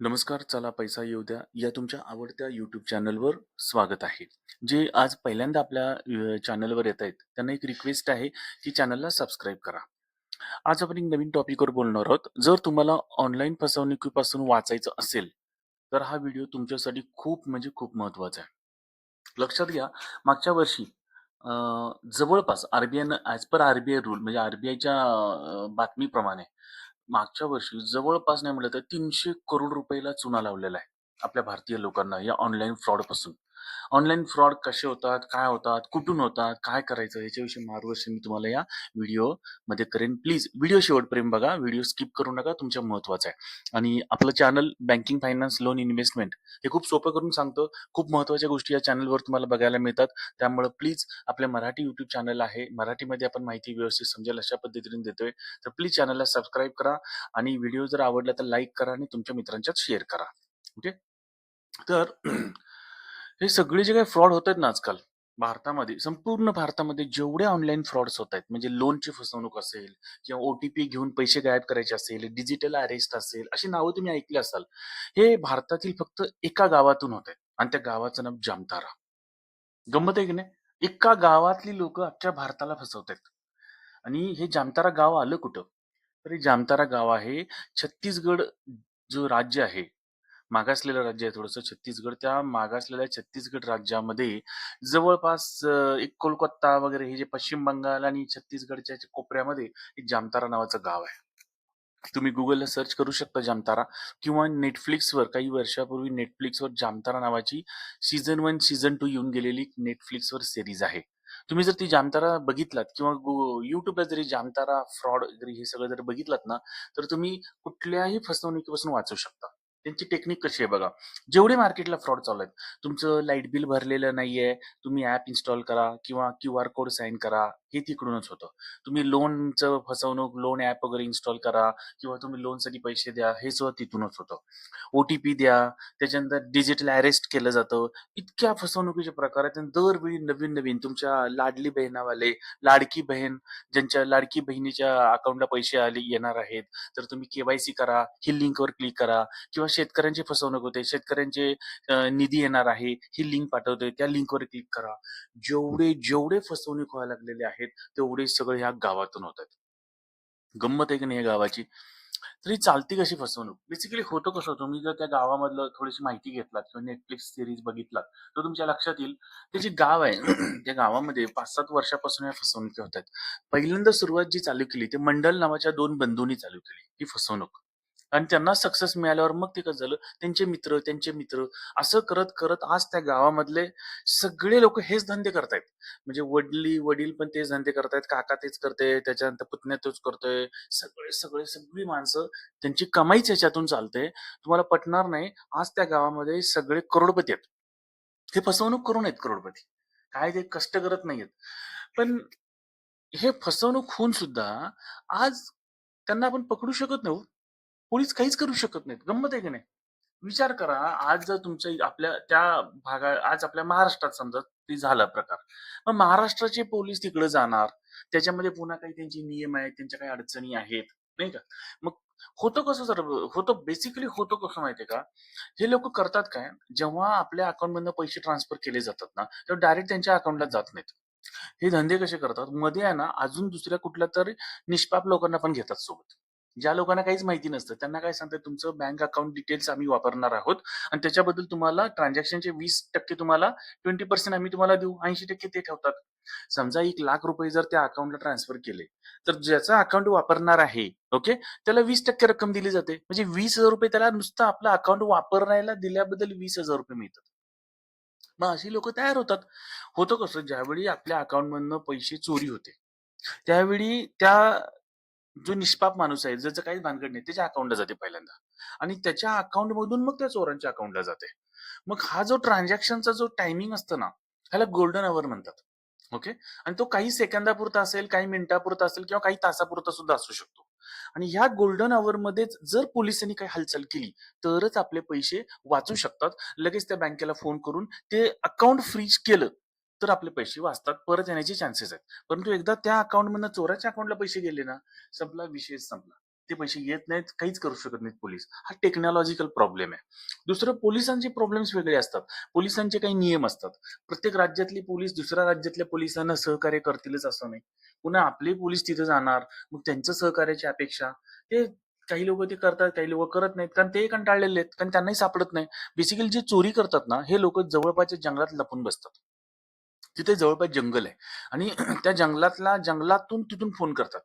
नमस्कार, चला पैसा येऊ द्या, या तुमच्या आवडत्या YouTube चॅनलवर स्वागत आहे. जे आज पहिल्यांदा आपल्या अ, चॅनलवर येतायत, त्यांना एक रिक्वेस्ट आहे, की चॅनलला सबस्क्राईब करा. आज आपण एक नवीन टॉपिकवर बोलणार आहोत. जर तुम्हाला ऑनलाईन फसवणुकीपासून वाचायचं असेल, तर हा व्हिडिओ तुमच्यासाठी खूप म्हणजे खूप महत्त्वाचा आहे. लक्षात घ्या, मागच्या वर्षी अ, जवळपास RBI as per RBI rule म्हणजे आरबीआयच्या बातमीप्रमाणे मागच्या वर्षी जवळपास नाही म्हटलं तर 300 करोड रुपयाला चुना लावलेला आहे आपल्या भारतीय लोकांना या ऑनलाईन फ्रॉडपासून. ऑनलाईन फ्रॉड कसे होतात, काय होतात, कुठून होतात, काय करायचं याच्याविषयी मार्गदर्शन मी तुम्हाला या व्हिडिओमध्ये करेन. प्लीज व्हिडिओ शेवटपर्यंत बघा. व्हिडिओ स्किप करू नका. तुमच्या महत्त्वाचा आहे. आणि आपलं channel banking, finance, loan, investment हे खूप सोपं करून सांगतो. खूप महत्त्वाच्या गोष्टी या चॅनलवर तुम्हाला बघायला मिळतात. त्यामुळे प्लीज आपल्या मराठी यूट्यूब चॅनल आहे. मराठीमध्ये आपण माहिती व्यवस्थित समजेल अशा पद्धतीने देतोय. तर प्लीज चॅनलला सबस्क्राईब करा आणि व्हिडिओ जर आवडला तर लाईक करा आणि तुमच्या मित्रांच्यात शेअर करा. ओके. तर हे सगळे जे काही फ्रॉड होत आहेत ना आजकाल भारतामध्ये, संपूर्ण भारतामध्ये जेवढे ऑनलाईन फ्रॉड्स होत आहेत, म्हणजे लोनची फसवणूक असेल किंवा ओ-टी-पी घेऊन पैसे गायब करायचे असेल, डिजिटल अरेस्ट असेल, अशी नावं तुम्ही ऐकली असाल. हे भारतातील फक्त एका गावातून होत आहेत आणि त्या गावाचं नाव जामतारा. गंमत आहे की नाही? एका गावातली लोक अख्ख्या भारताला फसवतायत. आणि हे जामतारा गाव आलं कुठं? तर हे जामतारा गाव आहे छत्तीसगड जो राज्य आहे, मागासलेलं राज्य आहे थोडंसं छत्तीसगड. त्या मागासलेल्या छत्तीसगड राज्यामध्ये जवळपास एक कोलकाता वगैरे हे जे पश्चिम बंगाल आणि छत्तीसगडच्या कोपऱ्यामध्ये एक जामतारा नावाचं गाव आहे. तुम्ही गुगलला सर्च करू शकता जामतारा किंवा नेटफ्लिक्सवर काही वर्षापूर्वी नेटफ्लिक्सवर जामतारा नावाची सीझन वन सीझन टू येऊन गेलेली नेटफ्लिक्सवर सीरीज आहे. तुम्ही जर ती जामतारा बघितलात किंवा युट्यूबला जरी जामतारा फ्रॉड वगैरे हे सगळं जर बघितलात ना, तर तुम्ही कुठल्याही फसवणुकीपासून वाचू शकता. त्यांची टेक्निक कशी आहे बघा. जेवढे मार्केटला फ्रॉड चालू आहेत, तुमचं लाइट बिल भरलेलं नाहीये, तुम्ही ऍप इन्स्टॉल करा किंवा क्यूआर कोड साइन करा, हे तिकडूनच होतं. तुम्ही लोनचं फसवणूक, लोन ऍप वगैरे इन्स्टॉल करा किंवा तुम्ही लोनसाठी पैसे द्या, हे सुद्धा तिथूनच होतं. ओ-टी-पी द्या, त्याच्यानंतर डिजिटल अरेस्ट केलं जातं. इतक्या फसवणुकीचे प्रकार आहेत आणि दरवेळी नवीन-नवीन तुमच्या लाडली बहिणावाले, लाडकी बहीण ज्यांच्या लाडकी बहिणीच्या अकाउंटला पैसे आले येणार आहेत, तर तुम्ही केवायसी करा, ही लिंकवर क्लिक करा किंवा शेतकऱ्यांची फसवणूक होते. शेतकऱ्यांचे निधी येणार आहे, ही लिंक पाठवतोय, त्या लिंकवर क्लिक करा. जेवढे, जेवढे फसवणूक व्हायला लागलेले आहेत, तेवढे सगळे ह्या गावातून होत आहेत. गंमत आहे की नाही या गावाची? तरी चालती कशी फसवणूक? बेसिकली होतं कसं, तुम्ही जर त्या गावामधलं थोडीशी माहिती घेतलात किंवा नेटफ्लिक्स सिरीज बघितलात, तर तुमच्या लक्षात येईल, ते जे गाव आहे त्या गावामध्ये 5-7 वर्षापासून या फसवणुकी होत आहेत. पहिल्यांदा सुरुवात जी चालू केली, ते मंडल नावाच्या दोन बंधूंनी चालू केली ही फसवणूक. आणि त्यांना सक्सेस मिळाल्यावर मग ते कसं झालं, त्यांचे मित्र, त्यांचे मित्र असं करत-करत आज त्या गावामधले सगळे लोक हेच धंदे करतायत. म्हणजे वडली वडील पण तेच धंदे करतायत, काका तेच करते त्याच्यानंतर पुतण्या तोच करतोय. सगळे, सगळे, सगळी माणसं त्यांची कमाईच याच्यातून चालते. तुम्हाला पटणार नाही, आज त्या गावामध्ये सगळे करोडपती आहेत. हे फसवणूक करून आहेत करोडपती. काय ते कष्ट करत नाहीयेत. पण हे फसवणूक होऊन सुद्धा आज त्यांना आपण पकडू शकत नाही हो. पोलीस काहीच करू शकत नाहीत. गंमत आहे की नाही? विचार करा, आज जर तुमच्या आपल्या त्या भागा आज आपल्या महाराष्ट्रात समजा ते झाला प्रकार. मग महाराष्ट्राचे पोलीस तिकडे जाणार. त्याच्यामध्ये पुन्हा काही त्यांचे नियम आहेत, त्यांच्या काही अडचणी आहेत, नाही का? मग होतं कसं सर होतं बेसिकली होतं कसं माहितीये का? हे लोक करतात काय, जेव्हा आपल्या अकाउंटमधनं पैसे ट्रान्सफर केले जातात ना, तेव्हा डायरेक्ट त्यांच्या अकाउंटला जात नाहीत. हे धंदे कसे करतात, मध्ये आहे ना अजून दुसऱ्या कुठल्या तरी निष्पाप लोकांना पण घेतात सोबत. ज्या लोकांना काहीच माहिती नसतं, त्यांना काय सांगतात, तुमचं बँक अकाउंट डिटेल्स आम्ही वापरणार आहोत आणि त्याच्याबद्दल तुम्हाला ट्रान्झॅक्शनचे 20% तुम्हाला 20% आम्ही तुम्हाला देऊ, 80% ते ठेवतात. समजा एक लाख रुपये जर त्या अकाउंटला ट्रान्सफर केले, तर ज्याचा अकाउंट वापरणार आहे, ओके, त्याला 20% रक्कम दिली जाते. म्हणजे ₹20,000 त्याला नुसतं आपलं अकाउंट वापरायला दिल्याबद्दल ₹20,000 मिळतात. मग अशी लोक तयार होतात. होतं कसं, ज्यावेळी आपल्या अकाउंटमधनं पैसे चोरी होते, त्यावेळी त्या जो निष्पाप माणूस आहे, ज्याचं काहीच भानगड नाही, त्याच्या अकाउंटला जाते पहिल्यांदा आणि त्याच्या अकाउंटमधून मग त्या चोरांच्या अकाउंटला जाते. मग हा जो ट्रान्झॅक्शनचा जो टायमिंग असतो ना, ह्याला गोल्डन अवर म्हणतात. ओके. आणि तो काही सेकंदापुरता असेल, काही मिनिटापुरता असेल किंवा काही तासापुरता सुद्धा असू शकतो. आणि ह्या गोल्डन अवरमध्येच जर पोलिसांनी काही हालचाल केली, तरच आपले पैसे वाचू शकतात. लगेच त्या बँकेला फोन करून ते अकाउंट फ्रीज केलं, तर आपले पैसे वाचतात. परत येण्याचे चान्सेस आहेत. परंतु एकदा त्या अकाउंटमधनं चोराच्या अकाउंटला पैसे गेले ना, संपला विशेष संपला. ते पैसे येत नाहीत काहीच करू शकत नाहीत पोलीस. हा टेक्नॉलॉजिकल प्रॉब्लेम आहे. दुसरं पोलिसांचे प्रॉब्लेम्स वेगळे असतात. पोलिसांचे काही नियम असतात. प्रत्येक राज्यातली पोलीस दुसऱ्या राज्यातल्या पोलिसांना सहकार्य करतीलच असं नाही. पुन्हा आपले पोलीस तिथे जाणार मग त्यांचं सहकार्याची अपेक्षा. ते काही लोक ते करतात काही लोक करत नाहीत. कारण ते कंटाळलेले आहेत कारण त्यांनाही सापडत नाही. बेसिकली जे चोरी करतात ना हे लोक जवळपासच्या जंगलात लपून बसतात. तिथे जवळपास जंगल आहे. आणि त्या जंगलातला जंगलातून तिथून फोन करतात.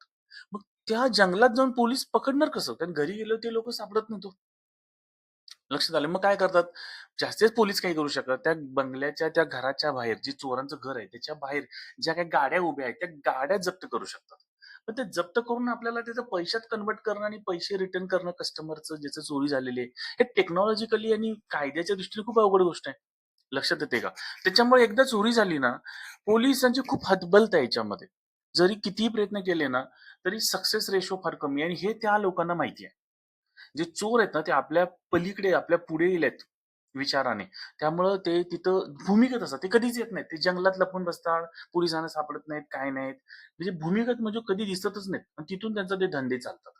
मग त्या जंगलात जाऊन पोलीस पकडणार कसं? कारण घरी गेलो ते लोक सापडत नव्हतो. लक्षात आलं? मग काय करतात? जास्तीच पोलीस काही करू शकत त्या बंगल्याच्या त्या घराच्या बाहेर जे चोरांचं घर आहे त्याच्या बाहेर ज्या काही गाड्या उभ्या आहेत त्या गाड्या जप्त करू शकतात. पण ते जप्त करून आपल्याला त्याचं पैशात कन्वर्ट करणं आणि पैसे रिटर्न करणं कस्टमरचं ज्याचं चोरी झालेली आहे हे टेक्नॉलॉजिकली आणि कायद्याच्या दृष्टीने खूप अवघड गोष्ट आहे. लक्षात येते का? त्याच्यामुळे एकदा चोरी झाली ना पोलिसांची खूप हतबलता आहे याच्यामध्ये. जरी कितीही प्रयत्न केले ना तरी सक्सेस रेशो फार कमी आहे आणि हे त्या लोकांना माहिती आहे. जे चोर आहेत ना ते आपल्या पलीकडे आपल्या पुढे गेलेत विचाराने. त्यामुळं ते तिथं भूमिगत असतात. ते कधीच येत नाहीत. ते जंगलात लपून बसतात पोलिसांना सापडत नाहीत काय नाहीत. म्हणजे भूमिगत म्हणजे कधी दिसतच नाहीत. आणि तिथून त्यांचा ते धंदे चालतात.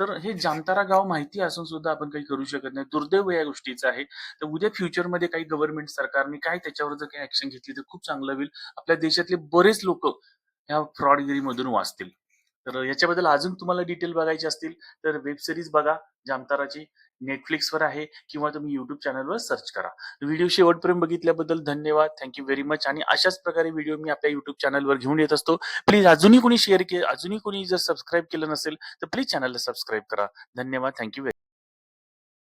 तर हे जामतारा गाव माहिती असून सुद्धा आपण काही करू शकत नाही. दुर्दैव या गोष्टीचं आहे. तर उद्या फ्युचरमध्ये काही गव्हर्नमेंट सरकारने काय त्याच्यावर जर काही ऍक्शन घेतली तर खूप चांगलं होईल. आपल्या देशातले बरेच लोक ह्या फ्रॉडगिरीमधून वाचतील. तर याच्याबद्दल अजून तुम्हाला डिटेल बघायची असतील तर वेब सिरीज बघा जामताराची. नेटफ्लिक्सवर आहे किंवा तुम्ही युट्यूब चॅनलवर सर्च करा. व्हिडिओ शेवटपर्यंत बघितल्याबद्दल धन्यवाद. थँक्यू व्हेरी मच आणि अशाच प्रकारे व्हिडिओ मी आपल्या युट्यूब चॅनलवर घेऊन येत असतो. प्लीज अजूनही कोणी शेअर केलं अजूनही कोणी जर सबस्क्राईब केलं नसेल तर प्लीज चॅनलला सबस्क्राईब करा. धन्यवाद. थँक्यू